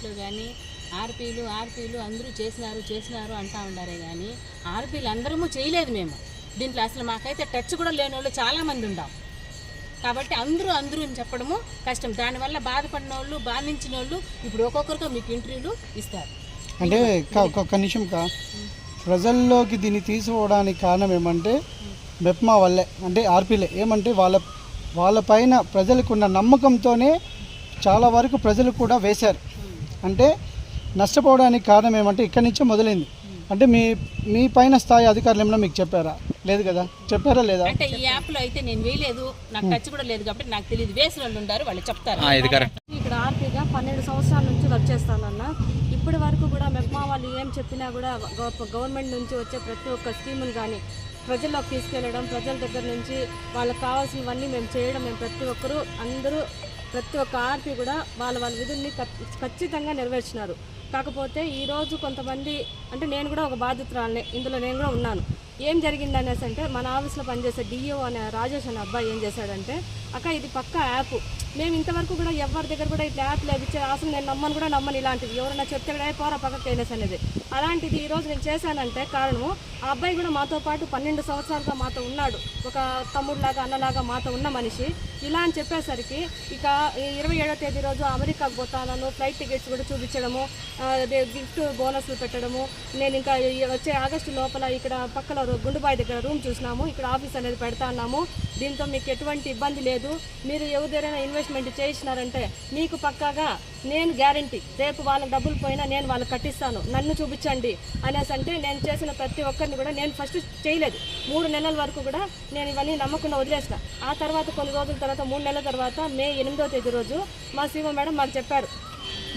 దాంట్లో కానీ ఆర్పీలు ఆర్పీలు అందరూ చేసినారు చేసినారు అంటా ఉండారే కానీ ఆర్పీలు అందరము చేయలేదు మేము. దీంట్లో అసలు మాకైతే టచ్ కూడా లేని వాళ్ళు చాలామంది ఉండాం. కాబట్టి అందరూ అందరూ అని చెప్పడము కష్టం. దానివల్ల బాధపడిన వాళ్ళు బాధించిన వాళ్ళు ఇప్పుడు ఒక్కొక్కరితో మీకు ఇంటర్వ్యూలు ఇస్తారు. అంటే ఒక ఒక్క నిమిషం కా ప్రజల్లోకి దీన్ని తీసుకోవడానికి కారణం ఏమంటే మెప్మా వల్లే. అంటే ఆర్పీలే. ఏమంటే వాళ్ళ వాళ్ళపైన ప్రజలకు ఉన్న నమ్మకంతోనే చాలా వరకు ప్రజలు కూడా వేశారు. అంటే నష్టపోవడానికి కారణం ఏమంటే ఇక్కడి నుంచే మొదలైంది. అంటే మీ మీ పైన స్థాయి అధికారులు ఏమైనా మీకు చెప్పారా? లేదు కదా? చెప్పారా లేదా? అంటే ఈ యాప్లో అయితే నేను వేయలేదు. నాకు టచ్ కూడా లేదు కాబట్టి నాకు తెలియదు. వేసిన వాళ్ళు ఉంటారు వాళ్ళు చెప్తారు. ఇది కరెక్ట్. ఇక్కడ ఆర్పీగా పన్నెండు సంవత్సరాల నుంచి వర్క్ చేస్తానన్న. ఇప్పటి వరకు కూడా మెప్మా వాళ్ళు ఏం చెప్పినా కూడా గవ- గవర్నమెంట్ నుంచి వచ్చే ప్రతి ఒక్క స్కీముని కానీ ప్రజల్లోకి తీసుకెళ్ళడం ప్రజల దగ్గర నుంచి వాళ్ళకి కావాల్సినవన్నీ మేము చేయడం మేము ప్రతి ఒక్కరూ అందరూ ప్రతి ఒక్క ఆర్పీ కూడా వాళ్ళ వాళ్ళ విధుల్ని ఖచ్చితంగా నెరవేర్చినారు. కాకపోతే ఈరోజు కొంతమంది అంటే నేను కూడా ఒక బాధితురాలనే ఇందులో నేను కూడా ఉన్నాను. ఏం జరిగింది అనేసి అంటే మన ఆఫీస్లో పనిచేసే డిఓ అనే రాజేష్ అనే అబ్బాయి ఏం చేశాడంటే అక్క ఇది పక్క యాప్. మేము ఇంతవరకు కూడా ఎవరి దగ్గర కూడా ఇట్లా యాప్ లేపించే అసలు నేను నమ్మను కూడా నమ్మను ఇలాంటిది. ఎవరైనా చెప్తే కూడా పోరా పక్కకి అయినస్ అనేది. అలాంటిది ఈరోజు నేను చేశానంటే కారణము ఆ అబ్బాయి కూడా మాతో పాటు పన్నెండు సంవత్సరాలుగా మాతో ఉన్నాడు. ఒక తమ్ముడులాగా అన్నలాగా మాతో ఉన్న మనిషి. ఇలా అని చెప్పేసరికి ఇక ఈ ఇరవై ఏడో తేదీ రోజు అమెరికాకు పోతానను ఫ్లైట్ టికెట్స్ కూడా చూపించడము అదే గిఫ్ట్ బోనస్లు పెట్టడము. నేను ఇంకా వచ్చే ఆగస్టు లోపల ఇక్కడ పక్కన గుండుబాయి దగ్గర రూమ్ చూసినాము. ఇక్కడ ఆఫీస్ అనేది పెడతా ఉన్నాము. దీంతో మీకు ఎటువంటి ఇబ్బంది లేదు. మీరు ఎవరిదైనా ఇన్వెస్ట్మెంట్ చేయించినారంటే మీకు పక్కాగా నేను గ్యారంటీ. రేపు వాళ్ళ డబ్బులు పోయినా నేను వాళ్ళకి కట్టిస్తాను. నన్ను చూపించండి అనేసి అంటే నేను చేసిన ప్రతి ఒక్కరిని కూడా నేను ఫస్ట్ చేయలేదు. మూడు నెలల వరకు కూడా నేను ఇవన్నీ నమ్మకుండా వదిలేసిన. ఆ తర్వాత కొన్ని రోజుల తర్వాత మూడు నెలల తర్వాత మే ఎనిమిదో తేదీ రోజు మా శివ మేడం మాకు చెప్పారు.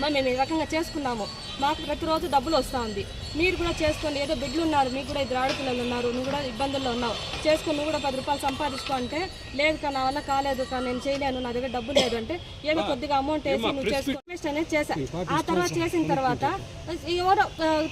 మా మేము ఈ రకంగా చేసుకున్నాము. మాకు ప్రతిరోజు డబ్బులు వస్తూ ఉంది. మీరు కూడా చేసుకోండి ఏదో బిడ్డలు ఉన్నారు మీకు కూడా ఇద్దరు ఆడపిల్లలు ఉన్నారు నువ్వు కూడా ఇబ్బందుల్లో ఉన్నావు. చేసుకుని నువ్వు కూడా పది రూపాయలు సంపాదించుకో అంటే లేదు కా నా వల్ల కాలేదు కా నేను చేయలేను నా దగ్గర డబ్బు లేదు అంటే ఏదో కొద్దిగా అమౌంట్ వేసి నువ్వు చేసుకో అనేది చేశా. ఆ తర్వాత చేసిన తర్వాత ఎవరో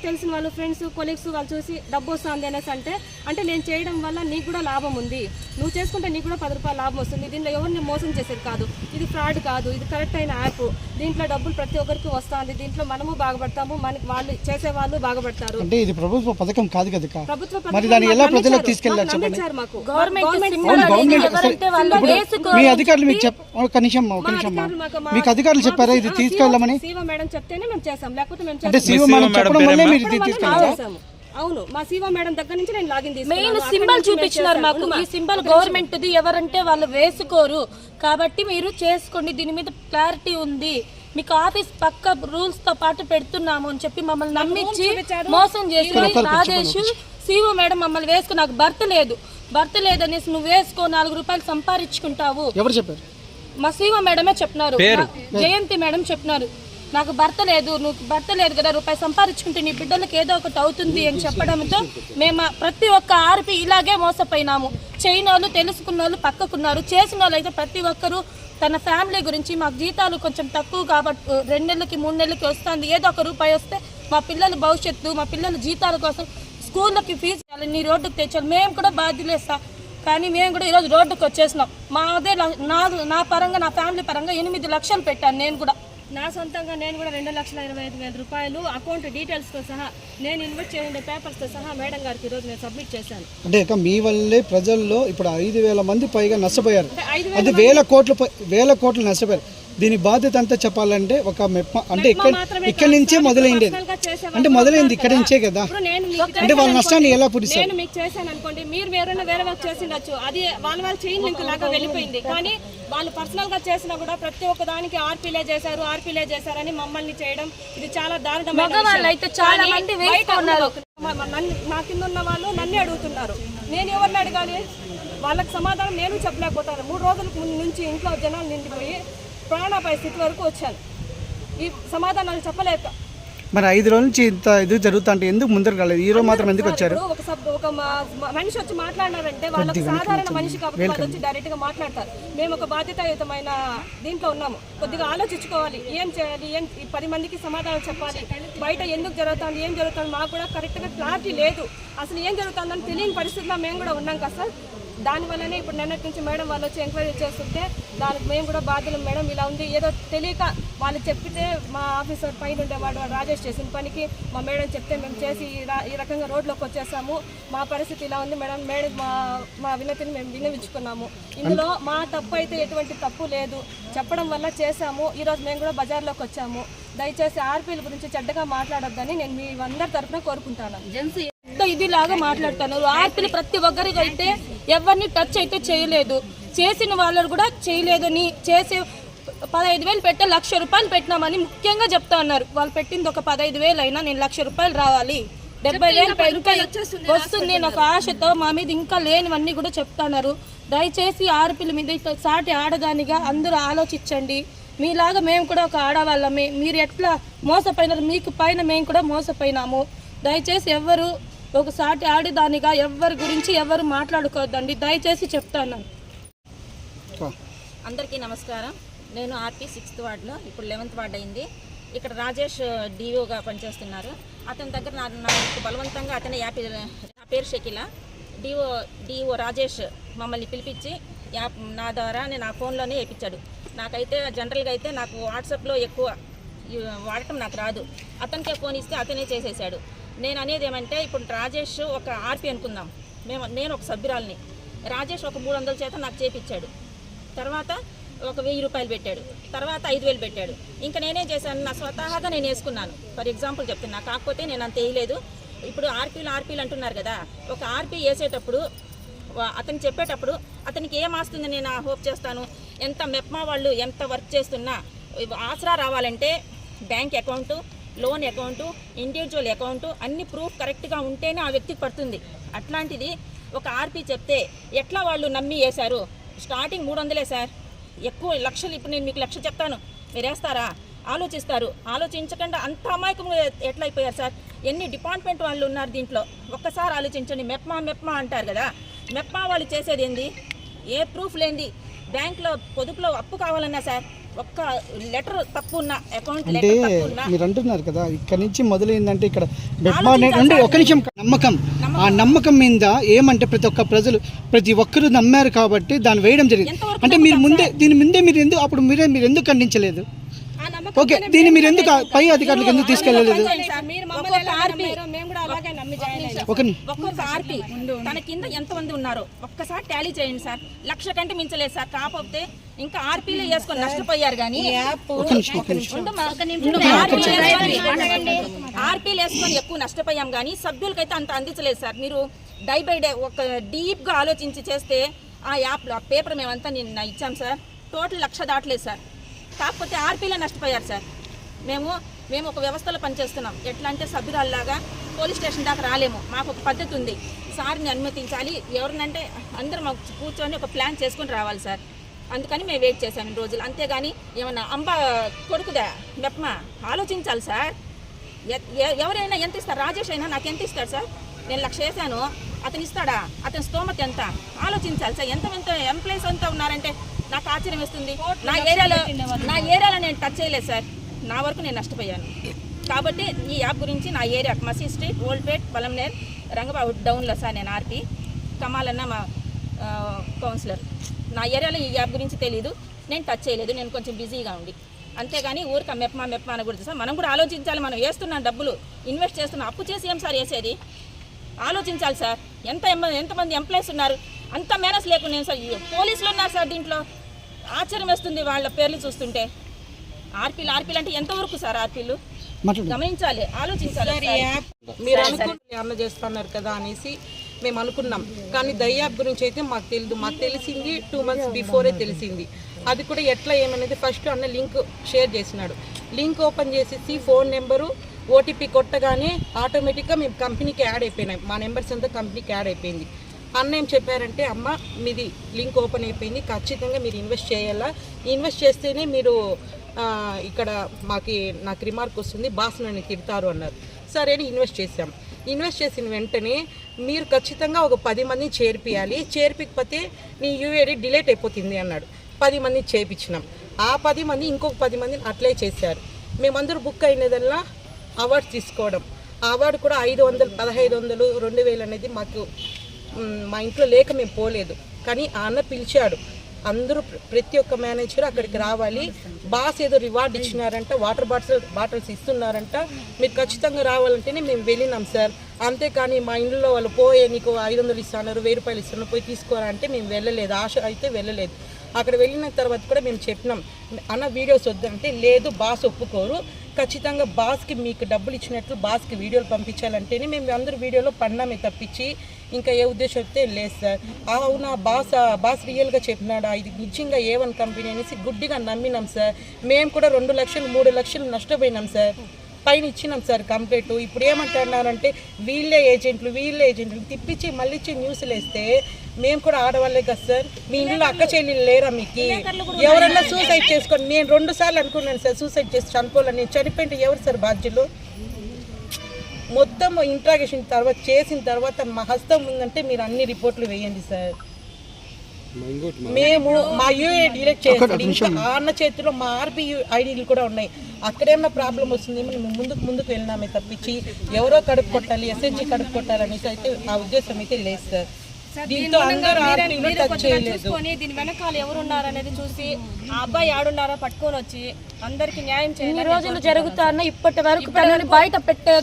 తెలిసిన వాళ్ళు ఫ్రెండ్స్ కొలీగ్స్ వాళ్ళు చూసి డబ్బు వస్తుంది అనేసి అంటే అంటే నేను చేయడం వల్ల నీకు కూడా లాభం ఉంది. నువ్వు చేసుకుంటే నీకు కూడా పది రూపాయలు లాభం వస్తుంది. దీంట్లో ఎవరిని మోసం చేసేది కాదు. ఇది ఫ్రాడ్ కాదు. ఇది కరెక్ట్ అయిన యాప్ దీంట్లో డబ్బులు ప్రతి ఒక్కరికి వస్తుంది దీంట్లో మనము బాగుపడతాము మనకి వాళ్ళు చేసే వాళ్ళు బాగుపడతారు. అంటే ఇది ప్రభుత్వ పథకం కాదు కదా. ప్రభుత్వ మరి దాన్ని ఎలా ప్రజలకు. తీసుకెళ్ళారు చెప్పండి. మాకు. గవర్నమెంట్ మీ అధికారులు మీకు చెప్ ఒక నిమిషం ఒక నిమిషం మాకు- అధికారులు చెప్పారా? ఇది తీసుకెళ్ళమని? సీఓ మేడం చెప్తేనే మేము చేసాం లేకపోతే మేము అంటే మేడం చెప్పడం వల్లే మీరు ఇది తీసుకెళ్ళారా. అవును. మా సీఓ మేడం దగ్గర నుంచి నేను లాగిన్ మెయిన్ సింబల్ చూపించినారు. మాకు. ఈ మా- సింబల్ ఒక నిమిషం. గవర్నమెంట్ ది ఎవరంటే వాళ్ళు వేసుకోరు. కాబట్టి మీరు చేసుకోండి. దీని మీద క్లారిటీ ఉంది. మీకు ఆఫీస్ పక్క రూల్స్తో పాటు పెడుతున్నాము అని చెప్పి మమ్మల్ని నమ్మించి. మోసం చేసి రాజేష్ సిఓ మేడం మమ్మల్ని వేసుకో నాకు భర్త లేదు. భర్త లేదనేసి నువ్వు వేసుకో నాలుగు రూపాయలు సంపాదించుకుంటావు. ఎవరు చెప్పారు? మా సీఓ మేడమే చెప్పినారు. జయంతి మేడం చెప్పినారు. నాకు భర్త లేదు నువ్వు భర్త లేదు కదా రూపాయి సంపాదించుకుంటే నీ బిడ్డలకు ఏదో ఒకటి అవుతుంది అని చెప్పడంతో మేము ప్రతి ఒక్క ఆర్పి ఇలాగే మోసపోయినాము. చేయని వాళ్ళు తెలుసుకున్న వాళ్ళు పక్కకున్నారు. చేసిన వాళ్ళు అయితే ప్రతి ఒక్కరూ తన ఫ్యామిలీ గురించి మాకు జీతాలు కొంచెం తక్కువ కాబట్టి రెండు నెలలకి మూడు నెలలకి వస్తుంది. ఏదో ఒక రూపాయి వస్తే మా పిల్లల భవిష్యత్తు మా పిల్లల జీతాల కోసం స్కూళ్ళకి ఫీజు నీ రోడ్డుకు తెచ్చాలి మేము కూడా బాధ్యులేస్తా కానీ మేము కూడా ఈరోజు రోడ్డుకు వచ్చేసినాం. మాదే నా నా పరంగా నా ఫ్యామిలీ పరంగా ఎనిమిది లక్షలు పెట్టాను నేను కూడా. నా సొంతంగా నేను కూడా రెండు లక్షల ఇరవై ఐదు వేల రూపాయలు అకౌంట్ డీటెయిల్స్తో సహా నేను ఇన్వెస్ట్ చేసిన పేపర్స్తో సహా మేడం గారికి ఈరోజు నేను సబ్మిట్ చేశాను. అంటే ఇక మీ వల్లే ప్రజల్లో ఇప్పుడు ఐదు వేల మంది పైగా నష్టపోయారు. అది వేల కోట్ల వేల కోట్లు నష్టపోయారు. దీని బాధ్యత అంతా చెప్పాలంటే ఒక మెప్ప అంటే ఇక్కడ మాత్రమే ఇక్కడి నుంచే మొదలైంది. అంటే మొదలైంది ఇక్కడి నుంచే కదా. ఇప్పుడు నేను మీకు అంటే వాళ్ళ చేశాను నష్టాన్ని ఎలా అనుకోండి. పుడిస్తారు నేను మీకు చేశాను అనుకోండి. మీరు వేరైనా వేరే వర్క్ చేసిండొచ్చు. అది వాళ్ళ వాళ్ళ చైన్ లింక్ లాగా వెళ్ళిపోయింది. కానీ వాళ్ళు పర్సనల్గా చేసినా కూడా ప్రతి ఒక్క దానికి ఆర్పీలే చేశారు ఆర్పీలే చేశారని మమ్మల్ని చేయడం ఇది చాలా దారుణమైన నన్ను- నా కింద ఉన్న వాళ్ళు నన్నే అడుగుతున్నారు. నేను ఎవరిని అడగాలి? వాళ్ళకి సమాధానం నేను చెప్పలేకపోతాను. మూడు రోజుల ముందు నుంచి ఇంట్లో జనాలు నిండిపోయి ప్రాణాపాయ స్థితి వరకు వచ్చాను. ఈ సమాధానాలు చెప్పలేక. మరి ఐదు రోజుల నుంచి ఇంత ఇది జరుగుతా అంటే ఎందుకు ముందరకు రాలేదు? ఈ రోజు మాత్రం ఎందుకు వచ్చారు? ఒక సబ్ ఒక మనిషి వచ్చి మాట్లాడినారంటే వాళ్ళకి సాధారణ మనిషి కాబట్టి వాళ్ళు వచ్చి డైరెక్ట్గా మాట్లాడతారు. మేము ఒక బాధ్యతాయుతమైన దీంట్లో ఉన్నాము. కొద్దిగా ఆలోచించుకోవాలి. ఏం చేయాలి? ఏం ఈ పది మందికి సమాధానం చెప్పాలి? బయట ఎందుకు జరుగుతుంది? ఏం జరుగుతుంది? మాకు కూడా కరెక్ట్గా క్లారిటీ లేదు. అసలు ఏం జరుగుతుందని తెలియని పరిస్థితిలో మేము కూడా ఉన్నాం కదా సార్. దానివల్లనే ఇప్పుడు నిన్నటి నుంచి మేడం వాళ్ళు వచ్చి ఎంక్వైరీ చేస్తుంటే దానికి మేము కూడా బాధ్యులు మేడం. ఇలా ఉంది. ఏదో తెలియక వాళ్ళు చెప్పితే మా ఆఫీసర్ పైన ఉండేవాడు వాడు రాజేష్ చేసిన పనికి మా మేడం చెప్తే మేము చేసి ఈ రకంగా రోడ్లోకి వచ్చేసాము. మా పరిస్థితి ఇలా ఉంది మేడం. మేడం మా మా వినతిని మేము విన్నవించుకున్నాము. ఇందులో మా తప్పు అయితే ఎటువంటి తప్పు లేదు. చెప్పడం వల్ల చేశాము. ఈరోజు మేము కూడా బజార్లోకి వచ్చాము. దయచేసి ఆర్పీల గురించి చెడ్డగా మాట్లాడొద్దని నేను మీ అందరి తరఫున కోరుకుంటాను. పెద్ద ఇది లాగా మాట్లాడుతున్నారు ఆర్పీలు ప్రతి ఒక్కరికి అయితే ఎవరిని టచ్ అయితే చేయలేదు. చేసిన వాళ్ళు కూడా చేయలేదని చేసే పదహైదు వేలు పెట్టే లక్ష రూపాయలు పెట్టినామని ముఖ్యంగా చెప్తా ఉన్నారు వాళ్ళు పెట్టింది ఒక పదహైదు వేలు అయినా నేను లక్ష రూపాయలు రావాలి. డెబ్బై వేలు ఇంకా వస్తుంది నాకు ఆశతో మా మీద ఇంకా లేనివన్నీ కూడా చెప్తున్నారు దయచేసి ఆడపిల్ల మీద సాటి ఆడదానిగా అందరూ ఆలోచించండి. మీలాగా మేము కూడా ఒక ఆడవాళ్ళమే. మీరు ఎట్లా మోసపోయినారు? మీకు పైన మేము కూడా మోసపోయినాము. దయచేసి ఎవ్వరు ఒక సాటి ఆడదానిగా ఎవరి గురించి ఎవరు మాట్లాడుకోవద్దండి. దయచేసి చెప్తాను. అందరికీ నమస్కారం. నేను ఆర్పీ సిక్స్త్ వార్డులో ఇప్పుడు లెవెన్త్ వార్డ్ అయింది. ఇక్కడ రాజేష్ డిఓగా పనిచేస్తున్నారు. అతని దగ్గర నా నాకు బలవంతంగా అతనే యాప్ నా పేరు షకిల. డిఓ డిఓ రాజేష్ మమ్మల్ని పిలిపించి యాప్ నా ద్వారా నేను నా ఫోన్లోనే వేయించాడు. నాకైతే జనరల్గా అయితే నాకు వాట్సాప్లో ఎక్కువ వాడటం నాకు రాదు. అతనికే ఫోన్ ఇస్తే అతనే చేసేసాడు. నేను అనేది ఏమంటే ఇప్పుడు రాజేష్ ఒక ఆర్పి అనుకుందాం. మేము నేను ఒక సభ్యురాల్ని. రాజేష్ ఒక మూడు వందల చేత నాకు చేపించాడు తర్వాత ఒక వెయ్యి రూపాయలు పెట్టాడు. తర్వాత ఐదు వేలు పెట్టాడు. ఇంకా నేనేం చేశాను? నా స్వతహాగా నేను వేసుకున్నాను. ఫర్ ఎగ్జాంపుల్ చెప్తున్నా. కాకపోతే నేను అంత వేయలేదు. ఇప్పుడు ఆర్పీలు ఆర్పీలు అంటున్నారు కదా. ఒక ఆర్పీ వేసేటప్పుడు అతను చెప్పేటప్పుడు అతనికి ఏం ఆస్తుంది? నేను ఆ హోప్ చేస్తాను. ఎంత మెప్మా వాళ్ళు ఎంత వర్క్ చేస్తున్నా? ఆసరా రావాలంటే bank account loan account individual account అన్ని ప్రూఫ్ కరెక్ట్గా ఉంటేనే ఆ వ్యక్తికి పడుతుంది. అట్లాంటిది ఒక ఆర్పీ చెప్తే ఎట్లా వాళ్ళు నమ్మి వేశారు? స్టార్టింగ్ మూడు వందలే సార్. ఎక్కువ లక్షలు ఇప్పుడు నేను మీకు లక్ష చెప్తాను. మీరు వేస్తారా? ఆలోచిస్తారు. ఆలోచించకుండా అంత అమాయకంగా ఎట్లా అయిపోయారు సార్? ఎన్ని డిపార్ట్మెంట్ వాళ్ళు ఉన్నారు దీంట్లో? ఒక్కసారి ఆలోచించండి. మెప్మా మెప్మా అంటారు కదా. మెప్మా వాళ్ళు చేసేది ఏంది? ఏ ప్రూఫ్ లేనిది? బ్యాంక్లో పొదుపులో అప్పు కావాలన్నా సార్. ఒక్క లెటర్ తప్పు ఉన్న అకౌంట్ అంటే మీరు అంటున్నారు కదా ఇక్కడ నుంచి మొదలైందంటే ఇక్కడ అంటే ఒక నిమిషం నమ్మకం. ఆ నమ్మకం మీద ఏమంటే ప్రతి ఒక్క ప్రజలు ప్రతి ఒక్కరు నమ్మారు కాబట్టి దాన్ని వేయడం జరిగింది. అంటే మీరు ముందే దీని ముందే మీరు ఎందుకు అప్పుడు మీరే మీరు ఎందుకు ఖండించలేదు? ఓకే దీన్ని మీరు ఎందుకు పై అధికారులకు ఎందుకు తీసుకెళ్ళలేదు? మీరు మమ్మల్ని ఎలా నమ్మారో మేము కూడా అలాగే నమ్మి జాయిన్ అయ్యాం. ఒక ని- ఒక్కొక్క ఆర్పి తన కింద ఎంతమంది ఉన్నారో ఒక్కసారి టాలీ చేయండి సార్. లక్ష కంటే మించలేదు సార్. కాకపోతే ఇంకా ఆర్పీలు వేసుకొని నష్టపోయారు కానీ ఆర్పీలు వేసుకొని ఎక్కువ నష్టపోయాం కానీ సభ్యులకైతే అంత అందించలేదు సార్. మీరు డై బై డే ఒక డీప్గా ఆలోచించి చేస్తే ఆ యాప్లో ఆ పేపర్ మేమంతా నిన్న ఇచ్చాం సార్. టోటల్ లక్ష దాటలేదు సార్. కాకపోతే ఆర్పీలే నష్టపోయారు సార్. మేము మేము ఒక వ్యవస్థలో పనిచేస్తున్నాం. ఎట్లా అంటే సభ్యురాల్లాగా పోలీస్ స్టేషన్ దాకా రాలేము. మాకు ఒక పద్ధతి ఉంది. సార్ని అనుమతించాలి. ఎవరినంటే అందరూ మాకు కూర్చొని ఒక ప్లాన్ చేసుకుని రావాలి సార్. అందుకని మేము వెయిట్ చేశాం ఇన్ని రోజులు. అంతేగాని ఏమన్నా అంబ కొడుకుదా? మెప్మా? ఆలోచించాలి సార్. ఎ- ఎవరైనా ఎంత ఇస్తారు? రాజేష్ అయినా నాకు ఎంత ఇస్తాడు సార్? నేను లక్ష వేసాను అతను ఇస్తాడా? అతని స్తోమత ఎంత? ఆలోచించాలి సార్. ఎంత ఎంత ఎంప్లాయీస్ అంతా ఉన్నారంటే నాకు ఆశ్చర్యం వేస్తుంది నా ఏరియాలో నా ఏరియాలో నేను టచ్ చేయలేదు సార్. నా వరకు నేను నష్టపోయాను. కాబట్టి ఈ యాప్ గురించి నా ఏరియా మసీ స్ట్రీట్ ఓల్డ్పేట్ పలంనేర్ రంగబాబు డౌన్లో సార్ నేను ఆర్పి కమాలన్న మా కౌన్సిలర్ నా ఏరియాలో ఈ యాప్ గురించి తెలియదు నేను టచ్ చేయలేదు. నేను కొంచెం బిజీగా ఉండి. అంతేగాని ఊరిక మెప్మా మెప్మా అనకూడదు సార్. మనం కూడా ఆలోచించాలి. మనం వేస్తున్నాం డబ్బులు ఇన్వెస్ట్ చేస్తున్నాం అప్పు చేసి ఏం సార్ వేసేది? ఆలోచించాలి సార్. ఎంత ఎంతమంది ఎంప్లాయీస్ ఉన్నారు? అంత మేనస్ లేకుండా సార్? పోలీసులు ఉన్నారు సార్ దీంట్లో. ఆశ్చర్యం వేస్తుంది వాళ్ళ పేర్లు చూస్తుంటే. ఆర్పీలు ఆర్పీలు అంటే ఎంతవరకు సార్ ఆర్పీలు? గమనించాలి ఆలోచించాలి. మీరు అనుకుని అన్న చేస్తున్నారు కదా అనేసి మేము అనుకున్నాం. కానీ దయ్యాప్ గురించి అయితే మాకు తెలియదు మాకు తెలిసింది టూ మంత్స్ బిఫోరే తెలిసింది. అది కూడా ఎట్లా ఏమనేది ఫస్ట్ అన్న లింక్ షేర్ చేసినాడు. లింక్ ఓపెన్ చేసేసి ఫోన్ నెంబరు ఓటీపీ కొట్టగానే ఆటోమేటిక్గా మేము కంపెనీకి యాడ్ అయిపోయినాయి మా నెంబర్స్ అంతా కంపెనీకి యాడ్ అయిపోయింది. అన్న ఏం చెప్పారంటే అమ్మ మీది లింక్ ఓపెన్ అయిపోయింది ఖచ్చితంగా మీరు ఇన్వెస్ట్ చేయాలా? ఇన్వెస్ట్ చేస్తేనే మీరు ఇక్కడ మాకి నాకు రిమార్క్ వస్తుంది బాస్ నన్ను తిడతారు అన్నారు. సరే అని ఇన్వెస్ట్ చేశాం. ఇన్వెస్ట్ చేసిన వెంటనే మీరు ఖచ్చితంగా ఒక పది మందిని చేర్పియాలి. చేర్పికపోతే నీ యూఏడి డిలేట్ అయిపోతుంది అన్నాడు. పది మందిని చేపించినాం ఆ పది మంది ఇంకొక పది మందిని అట్లే చేశారు. మేమందరూ బుక్ అయినదల్లా అవార్డు తీసుకోవడం. ఆ అవార్డు కూడా ఐదు వందలు పదహైదు వందలు రెండు వేలు అనేది మాకు మా ఇంట్లో లేక మేము పోలేదు. కానీ ఆ అన్న పిలిచాడు. అందరూ ప్ర- ప్రతి ఒక్క మేనేజర్ అక్కడికి రావాలి. బాస్ ఏదో రివార్డ్ ఇచ్చినారంట వాటర్ బాటిల్స్ బాటిల్స్ ఇస్తున్నారంట. మీరు ఖచ్చితంగా రావాలంటేనే మేము వెళ్ళినాం సార్. అంతేకాని మా ఇంట్లో వాళ్ళు పోయే నీకు ఐదు వందలు ఇస్తున్నారు వెయ్యి రూపాయలు ఇస్తున్నారు పోయి తీసుకోరా అంటే మేము వెళ్ళలేదు. ఆశ అయితే వెళ్ళలేదు. అక్కడ వెళ్ళిన తర్వాత కూడా మేము చెప్పినాం. అన్న వీడియోస్ వద్దంటే లేదు బాస్ ఒప్పుకోరు. ఖచ్చితంగా బాస్కి మీకు డబ్బులు ఇచ్చినట్లు బాస్కి వీడియోలు పంపించాలంటేనే మేము అందరూ వీడియోలో పడినామే తప్పించి ఇంకా ఏ ఉద్దేశం అయితే లేదు సార్. అవునా బాస్ బాస్ రియల్గా చెప్పినాడా? ఇది నిజంగా ఏ వన్ కంపెనీ అనేసి గుడ్డిగా నమ్మినాం సార్. మేము కూడా రెండు లక్షలు మూడు లక్షలు నష్టపోయినాం సార్. పైన ఇచ్చినాం సార్ కంప్లైంట్. ఇప్పుడు ఏమంటున్నారంటే వీళ్ళే ఏజెంట్లు వీళ్ళే ఏజెంట్లు తిప్పించి మళ్ళీ ఇచ్చి న్యూస్లు వేస్తే మేము కూడా ఆడవాళ్ళే కదా సార్. మీ ఇంట్లో అక్క చెల్లెలు లేరా మీకు? ఎవరన్నా సూసైడ్ చేసుకోండి నేను రెండు సార్లు అనుకున్నాను సార్ సూసైడ్ చేసి చనిపోవాలని. నేను చనిపోయింటే ఎవరు సార్ బాధ్యులు? మొత్తం ఇంట్రాగేషన్ తర్వాత చేసిన తర్వాత మా హస్తం ఉందంటే మీరు అన్ని రిపోర్ట్లు వేయండి సార్. మేము మా యూఏ డిలీట్ చేస్తాం. ఇంకా ఆ అన్న చేతిలో మా ఆర్బీ ఐడీలు కూడా ఉన్నాయి. అక్కడేమన్నా ప్రాబ్లం వస్తుందేమో మేము ముందుకు ముందుకు వెళ్ళినామే తప్పించి ఎవరో కడుపు కొట్టాలి ఎస్ఎన్జి కడుపు కొట్టాలనేసి అయితే ఆ ఉద్దేశం అయితే లేదు సార్. దీంతో చూసుకొని దీని వెనకాల ఎవరున్నారు అనేది చూసి ఆ అబ్బాయి ఆడున్నారో పట్టుకొని వచ్చి అందరికి న్యాయం చేయాలి రోజులు జరుగుతాన్న ఇప్పటి వరకు తనని బయట పెట్టే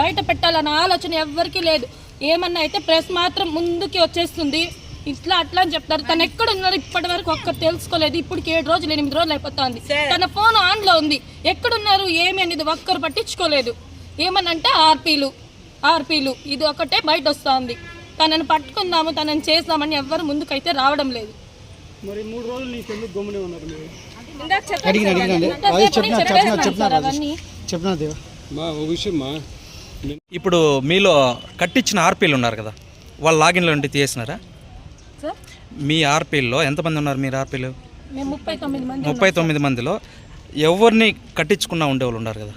బయట పెట్టాలన్న ఆలోచన ఎవ్వరికీ లేదు. ఏమన్నా అయితే ప్రెస్ మాత్రం ముందుకి వచ్చేస్తుంది. ఇట్లా అట్లా అని చెప్తారు. తను ఎక్కడ ఉన్నారు ఇప్పటి వరకు ఒక్కరు తెలుసుకోలేదు. ఇప్పటికి ఏడు రోజులు ఎనిమిది రోజులు అయిపోతుంది. తన ఫోన్ ఆన్లో ఉంది. ఎక్కడున్నారు ఏమి అనేది ఒక్కరు పట్టించుకోలేదు. ఏమనంటే ఆర్పీలు ఆర్పీలు. ఇది ఒకటే బయట వస్తుంది. తనని పట్టుకుందాము తనని చేద్దామని ఎవ్వరు ముందుకైతే రావడం లేదు. మరి మూడు రోజులు నీకు ఎందుకు గమ్మునే ఉన్నారు మీరు? అడిగిన చెప్పిన మా ఇప్పుడు మీలో కట్టించిన ఆర్పీలు ఉన్నారు కదా. వాళ్ళ లాగిన్లో ఉండి తీసేసినారా? సార్? మీ ఆర్పీల్లో ఎంతమంది ఉన్నారు మీరు ఆర్పీలు? మేము ముప్పై తొమ్మిది మంది ముప్పై తొమ్మిది మందిలో ఎవరిని కట్టించుకున్నా ఉండేవాళ్ళు ఉన్నారు కదా?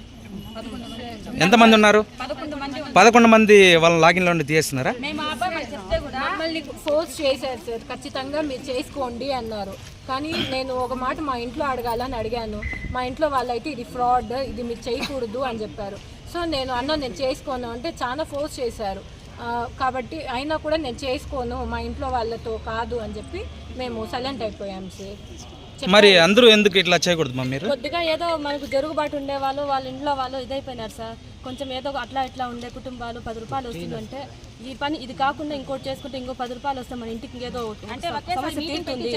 ఎంతమంది ఉన్నారు? పదకొండు మంది వాళ్ళ లాగిన్లో ఉండి తీసేస్తున్నారా? మమ్మల్ని ఫోర్స్ చేశారు సార్. ఖచ్చితంగా మీరు చేసుకోండి అన్నారు. కానీ నేను ఒక మాట మా ఇంట్లో అడగాలని అడిగాను. మా ఇంట్లో వాళ్ళైతే ఇది ఫ్రాడ్ ఇది మీరు చేయకూడదు అని చెప్పారు. సో నేను అన్న నేను చేసుకోను అంటే చాలా ఫోర్స్ చేశారు. కాబట్టి అయినా కూడా నేను చేసుకోను మా ఇంట్లో వాళ్ళతో కాదు అని చెప్పి మేము సైలెంట్ అయిపోయాం సార్ మరి అందరూ ఎందుకు ఇట్లా చేయకూడదు మా మీరు? కొద్దిగా ఏదో మనకు జరుగుబాటు ఉండే వాళ్ళు వాళ్ళ ఇంట్లో వాళ్ళు ఇదైపోయినారు సార్ కొంచెం ఏదో అట్లా ఇట్లా ఉండే కుటుంబాలు పది రూపాయలు వస్తుందంటే ఈ పని ఇది కాకుండా ఇంకోటి చేసుకుంటే ఇంకో పది రూపాయలు వస్తే మన ఇంటికి ఏదో అంటే సమస్య తీరుతుంది.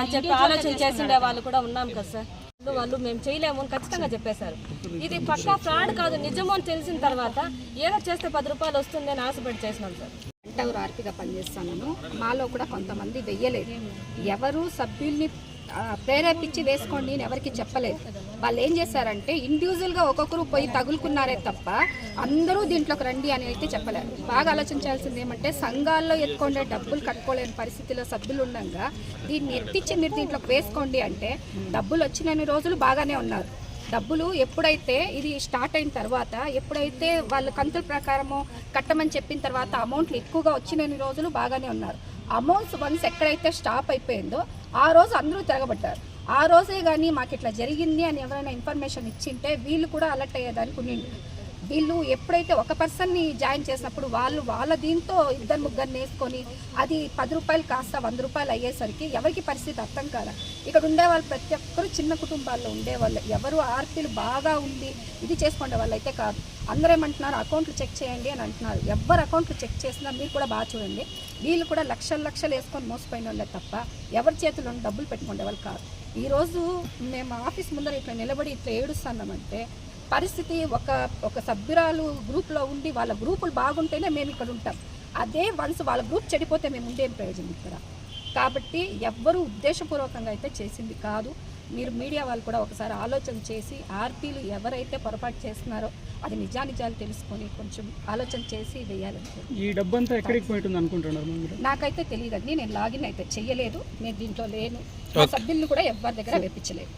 అని చెప్పి ఆలోచన చేసిండే వాళ్ళు కూడా ఉన్నాం కదా సార్ వాళ్ళు- మేము చేయలేము అని ఖచ్చితంగా చెప్పేశారు. ఇది పక్కా ఫ్రాడ్ కాదు నిజము అని తెలిసిన తర్వాత ఏదో చేస్తే పది రూపాయలు వస్తుంది అని ఆశపడి చేసినాం సార్. గంటవరు ఆర్పిగా పనిచేస్తాను మాలో కూడా కొంతమంది వెయ్యలేదు. ఎవరు సభ్యుల్ని ప్రేరేపించి వేసుకోండి నేను ఎవరికి చెప్పలేదు. వాళ్ళు ఏం చేశారంటే ఇండివిజువల్గా ఒక్కొక్కరు పోయి తగులుకున్నారే తప్ప అందరూ దీంట్లోకి రండి అని అయితే చెప్పలేరు. బాగా ఆలోచించాల్సింది ఏమంటే సంఘాల్లో ఎత్తుకుండే డబ్బులు కట్టుకోలేని పరిస్థితిలో సభ్యులు ఉండగా దీన్ని ఎత్తిచ్చి మీరు దీంట్లోకి వేసుకోండి అంటే డబ్బులు వచ్చినన్ని రోజులు బాగానే ఉన్నారు. డబ్బులు ఎప్పుడైతే ఇది స్టార్ట్ అయిన తర్వాత ఎప్పుడైతే వాళ్ళు కంతుల ప్రకారము కట్టమని చెప్పిన తర్వాత అమౌంట్లు ఎక్కువగా వచ్చినన్ని రోజులు బాగానే ఉన్నారు. అమౌంట్స్ వన్స్ ఎక్కడైతే స్టాప్ అయిపోయిందో ఆ రోజు అందరూ తిరగబడ్డారు. ఆ రోజే కానీ మాకు ఇట్లా జరిగింది అని ఎవరైనా ఇన్ఫర్మేషన్ ఇచ్చింటే వీళ్ళు కూడా అలర్ట్ అయ్యేదానికి ఉండింది వీళ్ళు ఎప్పుడైతే ఒక పర్సన్ని జాయిన్ చేసినప్పుడు వాళ్ళు వాళ్ళ దీంతో ఇద్దరు ముగ్గురిని వేసుకొని అది పది రూపాయలు కాస్త వంద రూపాయలు అయ్యేసరికి ఎవరికి పరిస్థితి అర్థం కాల. ఇక్కడ ఉండే వాళ్ళు ప్రతి ఒక్కరు చిన్న కుటుంబాల్లో ఉండేవాళ్ళు. ఎవరు ఆర్పీలు బాగా ఉండి ఇది చేసుకునే వాళ్ళు అయితే కాదు. అందరూ ఏమంటున్నారు అకౌంట్లు చెక్ చేయండి అని అంటున్నారు. ఎవరు అకౌంట్లు చెక్ చేసినా మీరు కూడా బాగా చూడండి. వీళ్ళు కూడా లక్షలు లక్షలు వేసుకొని మోసపోయిన వాళ్ళే తప్ప ఎవరి చేతిలో డబ్బులు పెట్టుకునే వాళ్ళు కాదు. ఈరోజు మేము ఆఫీస్ ముందర ఇట్లా నిలబడి ఇట్లా ఏడుస్తున్నామంటే పరిస్థితి ఒక ఒక సభ్యురాలు గ్రూప్లో ఉండి వాళ్ళ గ్రూపులు బాగుంటేనే మేము ఇక్కడ ఉంటాం. అదే వన్స్ వాళ్ళ గ్రూప్ చెడిపోతే మేము ఉండేం ప్రయోజనం ఇక్కడ. కాబట్టి ఎవ్వరూ ఉద్దేశపూర్వకంగా అయితే చేసింది కాదు. మీరు మీడియా వాళ్ళు కూడా ఒకసారి ఆలోచన చేసి ఆర్పీలు ఎవరైతే పొరపాటు చేస్తున్నారో అది నిజానిజాలు తెలుసుకొని కొంచెం ఆలోచన చేసి వేయాలనుకుంటున్నాను ఈ డబ్బంతా ఎక్కడికి పోయింటుంది అనుకుంటున్నారు మీరు? నాకైతే తెలియదండి. నేను లాగిన్ అయితే చెయ్యలేదు నేను దీంట్లో లేను. సభ్యులను కూడా ఎవరి దగ్గర వేపించలేదు.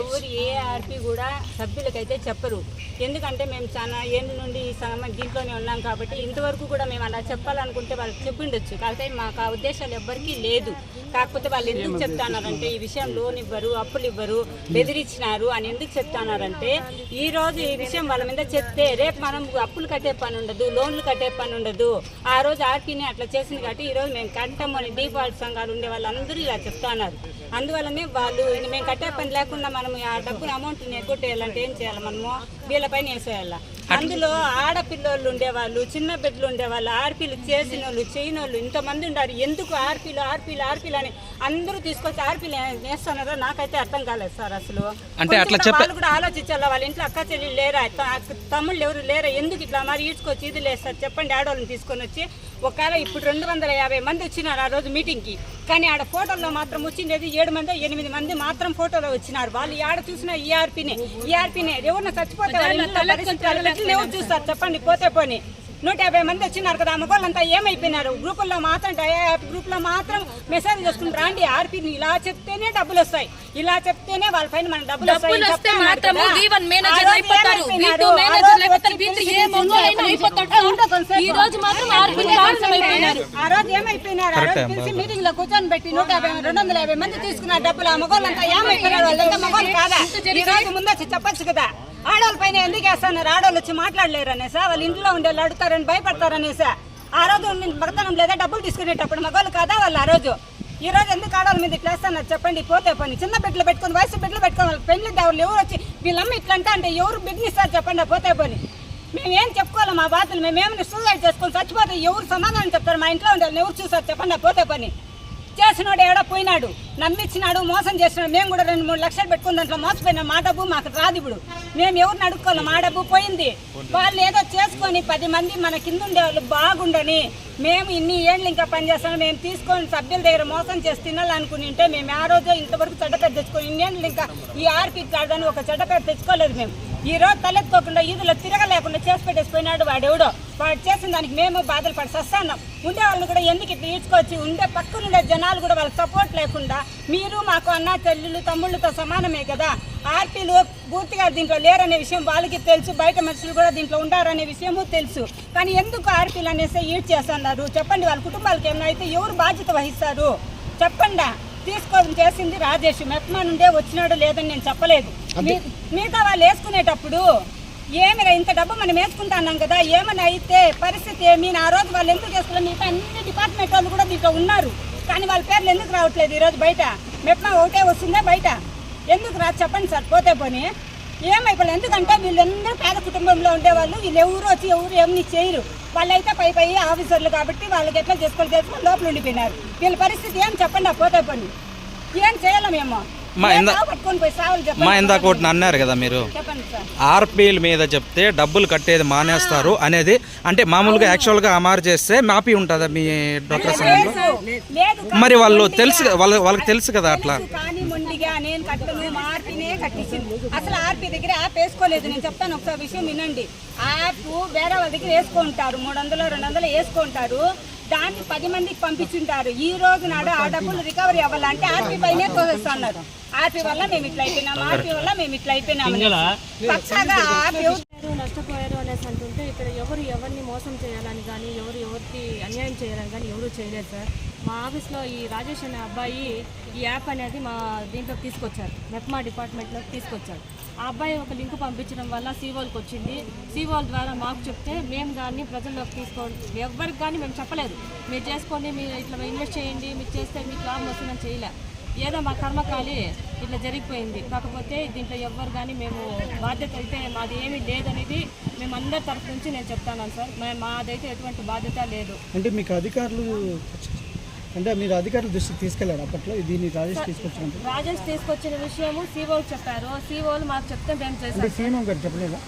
ఎవరు ఏ ఆర్పి కూడా సభ్యులకైతే చెప్పరు. ఎందుకంటే మేము చాలా ఏళ్ళ నుండి ఈ దీంట్లోనే ఉన్నాం కాబట్టి ఇంతవరకు కూడా మేము అలా చెప్పాలనుకుంటే వాళ్ళకి చెప్పిండొచ్చు. కాకపోతే మాకు ఆ ఉద్దేశాలు ఎవ్వరికీ లేదు. కాకపోతే వాళ్ళు ఎందుకు చెప్తున్నారంటే ఈ విషయం లోన్ ఇవ్వరు అప్పులు ఇవ్వరు బెదిరించినారు అని ఎందుకు చెప్తున్నారంటే ఈ రోజు ఈ విషయం వాళ్ళ మీద చెప్తే రేపు మనం అప్పులు కట్టే పని ఉండదు లోన్లు కట్టే పని ఉండదు. ఆ రోజు ఆర్పీని అట్లా చేసింది కాబట్టి ఈ రోజు మేము కట్టం అని డిఫాల్ట్ సంఘాలు ఉండే వాళ్ళందరూ ఇలా చెప్తున్నారు అందువల్లనే వాళ్ళు మేము కట్టే పని లేకుండా మనం ఆ డబ్బులు అమౌంట్ని ఎగ్గొట్టేయాలంటే ఏం చేయాలి మనము? వీళ్ళపైన వేసేయాల? అందులో ఆడపిల్లోళ్ళు ఉండేవాళ్ళు చిన్న బిడ్డలు ఉండేవాళ్ళు ఆర్పీలు చేసిన వాళ్ళు చేయని వాళ్ళు ఇంతమంది ఉన్నారు ఎందుకు ఆర్పీలు ఆర్పీలు ఆర్పీలు అని అందరూ తీసుకొచ్చి ఆర్పీలు వేస్తున్నారో నాకైతే అర్థం కాలేదు సార్ అసలు. అంటే అట్లా వాళ్ళు కూడా ఆలోచించాలి? వాళ్ళ ఇంట్లో అక్క చెల్లెలు లేరా? తమ్ముళ్ళు ఎవరు లేరా? ఎందుకు ఇట్లా మరి ఈడ్చుకొచ్చి ఇది లేదు సార్? చెప్పండి ఆడవాళ్ళని తీసుకొని వచ్చి. ఒకవేళ ఇప్పుడు రెండు వందల యాభై మంది వచ్చినారు ఆ రోజు మీటింగ్కి. కానీ ఆడ ఫోటోల్లో మాత్రం వచ్చిండేది ఏడు మంది ఎనిమిది మంది మాత్రం ఫోటోలో వచ్చినారు. వాళ్ళు ఆడ చూసిన ఈఆర్పీనే ఈఆర్పీనే ఎవరిన చచ్చిపోతే ఎవరు చూస్తారు. చెప్పండి పోతే పోని. నూట యాభై మంది వచ్చినారు కదా మగవాళ్ళంతా ఏమైపోయినారు గ్రూపుల్లో మాత్రం గ్రూప్లో మాత్రం మెసేజ్ చేసుకుని రాండి ఆర్పీని ఇలా చెప్తేనే డబ్బులు వస్తాయి ఇలా చెప్తేనే వాళ్ళ పైన మన డబ్బులు వస్తాయి డబ్బులు అని వస్తే చెప్తున్నారు మాత్రము కదా. V1 మేనేజర్ ఆ రోజు. ఏమైపోయినారు? V2 ఆ రోజు లేకపోతే వచ్చి V3 పిలిచి. ఈ రోజు. ఆ రోజు ఏమైపోయినారు ఆ రోజు మీటింగ్లో కూర్చొని పెట్టి నూట యాభై రెండు వందల యాభై మంది తీసుకున్నారు డబ్బులు ఆ మగవాళ్ళంతా ఏమైపోయినారు వాళ్ళంతా మగవాళ్ళు కాదా ఈ రోజు ముందు వచ్చి చెప్పొచ్చు కదా ఆడవాళ్ళ పైన ఎందుకు వేస్తున్నారు ఆడవాళ్ళు వచ్చి మాట్లాడలేరు అనేసా వాళ్ళ ఇంట్లో ఉండే వాళ్ళు అడుగుతారని భయపడతారనేసా? ఆ రోజు నేను మగతనం లేదా డబ్బులు తీసుకునేటప్పుడు మగవాళ్ళు కాదా వాళ్ళు ఆ రోజు? ఈ రోజు ఎందుకు ఆడవాళ్ళ మీద ఇట్లా వేస్తున్నారు చెప్పండి పోతే పని. చిన్న బిడ్డలు పెట్టుకొని వయసు బిడ్డలు పెట్టుకొని వాళ్ళు పెళ్ళి దావులు ఎవరు వచ్చి వీళ్ళమ్మ ఇట్లా అంటే అంటే ఎవరు బిడ్డనిస్తారు చెప్పండి పోతే పని. మేమేం చెప్పుకోవాలి మా బాధలు మేము సూసైడ్ చేసుకొని చచ్చిపోతే ఎవరు సమాధానం చెప్తారు? మా ఇంట్లో ఉండే ఎవరు చూసారు చెప్పండి పోతే పని. చేసినోడు ఏడో పోయినాడు నమ్మించినాడు మోసం చేసినాడు. మేము కూడా రెండు మూడు లక్షలు పెట్టుకున్న దాంట్లో మోసపోయినా. మా డబ్బు మాకు రాదు ఇప్పుడు. మేము ఎవరిని అడుక్కోవాలి? మా డబ్బు పోయింది. వాళ్ళు ఏదో చేసుకొని పది మంది మన కింద ఉండే వాళ్ళు బాగుండని మేము ఇన్ని ఏళ్ళు ఇంకా పనిచేస్తాం మేము తీసుకొని సభ్యుల దగ్గర మోసం చేసి తినాలనుకుని ఉంటే మేము ఆ రోజు ఇంతవరకు చెడ్డ పేరు తెచ్చుకొని ఇన్నేళ్ళు ఇంకా ఈ ఆర్పి కాదని ఒక చెడ్డ పేరు తెచ్చుకోలేదు మేము. ఈ రోజు తలెత్తుకోకుండా ఈదులో తిరగలేకుండా చేసి పెట్టేసిపోయినాడు వాడెవడో. వాడు చేసిన దానికి మేము బాధలు పడి సస్తాన్నాం ఉండే వాళ్ళని కూడా ఎందుకు ఇట్లా ఈడ్చుకొచ్చి ఉండే పక్కనుండే జనాలు కూడా వాళ్ళకి సపోర్ట్ లేకుండా మీరు మాకు అన్న చెల్లెళ్ళు తమ్ముళ్ళతో సమానమే కదా. ఆర్పీలు పూర్తిగా దీంట్లో లేరనే విషయం వాళ్ళకి తెలుసు బయట మనుషులు కూడా దీంట్లో ఉండారనే విషయము తెలుసు. కానీ ఎందుకు ఆర్పీలు అనేసి ఈడ్ చేస్తున్నారు చెప్పండి వాళ్ళ కుటుంబాలకి ఏమైనా అయితే ఎవరు బాధ్యత వహిస్తారు? చెప్పండి. తీసుకోవడం చేసింది రాజేష్. మెప్మా నుండే వచ్చినాడు లేదని నేను చెప్పలేదు. మీ- మిగతా వాళ్ళు వేసుకునేటప్పుడు ఏమి ఇంత డబ్బు మనం వేసుకుంటున్నాం కదా ఏమైనా అయితే పరిస్థితి ఏమి? ఆ రోజు వాళ్ళు ఎందుకు చేసుకున్నారు మిగతా అన్ని డిపార్ట్మెంట్ వాళ్ళు కూడా దీంట్లో ఉన్నారు. కానీ వాళ్ళ పేర్లు ఎందుకు రావట్లేదు ఈరోజు బయట? మెప్మా ఒకటే వస్తుందే బయట? ఎందుకు రా చెప్పండి సార్ పోతే పోనీ. ఏమైపోలేదు ఎందుకంటే వీళ్ళందరూ పేద కుటుంబంలో ఉండేవాళ్ళు. వీళ్ళు ఎవరు వచ్చి ఎవరు ఏమని చేయరు. వాళ్ళైతే పై పై ఆఫీసర్లు కాబట్టి వాళ్ళకి ఎట్లా చేసుకోవాలి చేసుకొని లోపల ఉండిపోయినారు. వీళ్ళ పరిస్థితి ఏం చెప్పండి ఆ పోతే పని. ఏం చేయాలి మేము. మా ఇందా- మా చెప్పండి ఇందాక ఒకటి అన్నారు కదా మీరు. ఆర్పీల మీద చెప్తే డబ్బులు కట్టేది మానేస్తారు అనేది అంటే మామూలుగా యాక్చువల్గా అమారు చేస్తే మాపీ ఉంటుందా మీ డాక్టర్ సంఘంలో లేదు మరి వాళ్ళు. తెలుసు వాళ్ళ వాళ్ళకి తెలుసు కదా అట్లా. తెలుసు కానీ మొండిగా నేను కట్టను మా ఆర్పీనే కట్టించింది. అసలు ఆర్పీ దగ్గర యాప్ వేసుకోలేదు. నేను చెప్తాను ఒకసారి విషయం వినండి. యాప్ వేరే వాళ్ళ దగ్గర వేసుకుంటారు. మూడు వందలు రెండు వందలు వేసుకుంటారు. దాన్ని పది మందికి పంపించుంటారు. ఈ రోజు నాడు ఆ డబ్బులు రికవరీ అవ్వాలంటే ఆర్పీ పైనే తోసేస్తున్నారు ఆర్పీ వల్ల మేము ఇట్లా అయిపోయినాము ఆర్పీ వల్ల మేము ఇట్లా అయిపోయినాము పక్కాగా ఆర్పీ నష్టపోయారు అనేసి అంటుంటే ఇక్కడ ఎవరు ఎవరిని మోసం చేయాలని కానీ ఎవరు ఎవరికి అన్యాయం చేయాలని కానీ ఎవరు చేయలేదు సార్. మా ఆఫీస్లో ఈ రాజేష్ అనే అబ్బాయి ఈ యాప్ అనేది మా దీంట్లోకి తీసుకొచ్చారు. మెప్మా డిపార్ట్మెంట్లోకి తీసుకొచ్చారు. ఆ అబ్బాయి ఒక లింక్ పంపించడం వల్ల సీవోల్కి వచ్చింది. సీవోల్ ద్వారా మాకు చెప్తే మేము దాన్ని ప్రజల్లోకి తీసుకోండి ఎవరికి కానీ మేము చెప్పలేదు. మీరు చేసుకోండి మీరు ఇట్లా ఇన్వెస్ట్ చేయండి మీరు చేస్తే మీకు లాభం వస్తుందని చేయలే. ఏదో మా కర్మకాలి ఇట్లా జరిగిపోయింది. కాకపోతే దీంట్లో ఎవ్వరు కానీ మేము బాధ్యత అయితే మాది ఏమీ లేదనేది మేము అందరి తరఫు నుంచి నేను చెప్తాను సార్. మాదైతే ఎటువంటి బాధ్యత లేదు. అంటే మీకు అధికారులు అంటే మీరు అధికారుల దృష్టికి తీసుకెళ్ళారు అప్పట్లో? దీన్ని రాజేష్ తీసుకొచ్చినప్పుడు? రాజేష్ తీసుకొచ్చిన విషయము సీఓలు చెప్పారు. సీఓలు మాకు చెప్తే మేము చేసాం అంటే సీఎం గారు చెప్పలేదా?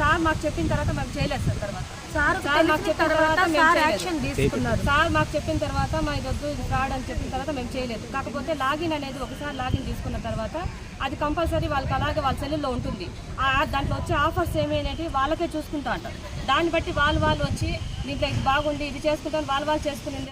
సార్ మాకు చెప్పిన తర్వాత మేము చేయలేదు సార్ తర్వాత. సార్ మాకు చెప్పిన తర్వాత మేము యాక్షన్ తీసుకున్నారు. సార్ మాకు చెప్పిన తర్వాత మా ఇది వద్దు ఇది ఫ్రాడ్ అని చెప్పిన తర్వాత మేము చేయలేదు. కాకపోతే లాగిన్ అనేది ఒకసారి లాగిన్ తీసుకున్న తర్వాత అది కంపల్సరీ వాళ్ళకి అలాగే వాళ్ళ సెల్లుల్లో ఉంటుంది. ఆ దాంట్లో వచ్చే ఆఫర్స్ ఏమైనవి వాళ్ళకే చూసుకుంటా అంటారు. దాన్ని బట్టి వాళ్ళు వాళ్ళు వచ్చి దీంట్లో ఇది బాగుంది ఇది చేసుకుంటాం వాళ్ళు వాళ్ళు చేసుకుని